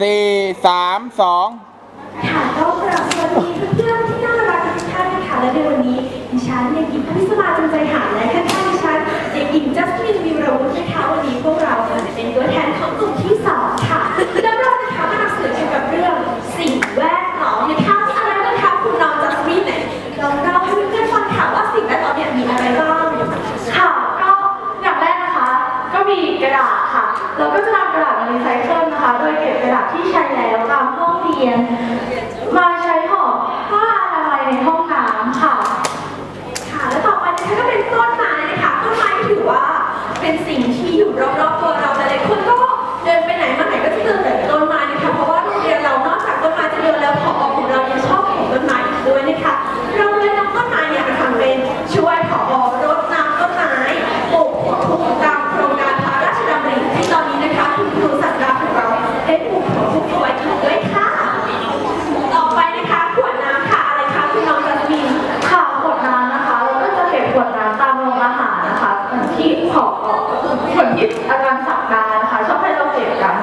สี่สามสองค่ะก็กราบสวัสดีเพื่อนๆที่น่ารักทุกท่านนะคะและในวันนี้ดิฉันเด็กหญิงพนิสมาจงใจหาและข้างๆดิฉันเด็กหญิงจัสมินวีรวุฒินะคะวันนี้พวกเราจะเป็นตัวแทนของกลุ่มที่สองค่ะและเรานะคะมานำเสนอเกี่ยวกับเรื่องสิ่งแวดล้อมนะคะมีอะไรบ้างคะคุณน้องจัสมินไหนลองเล่าให้เพื่อนๆฟังค่ะว่าสิ่งแวดล้อมเนี่ยมีอะไรบ้างค่ะก็อย่างแรกนะคะ ก็มีกระดาษค่ะเราก็จะนำกระดาษมารีไซเคิลนะคะโด ยเก็บกระดาษที่ใช้แล้วตามห้องเรียน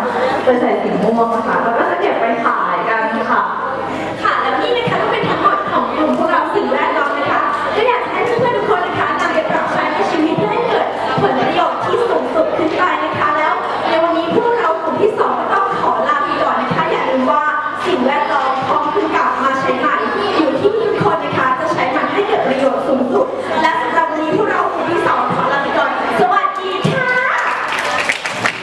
เราเก็บกันไปใส่สีม่วงค่ะแล้วก็จะเก็บไปขาย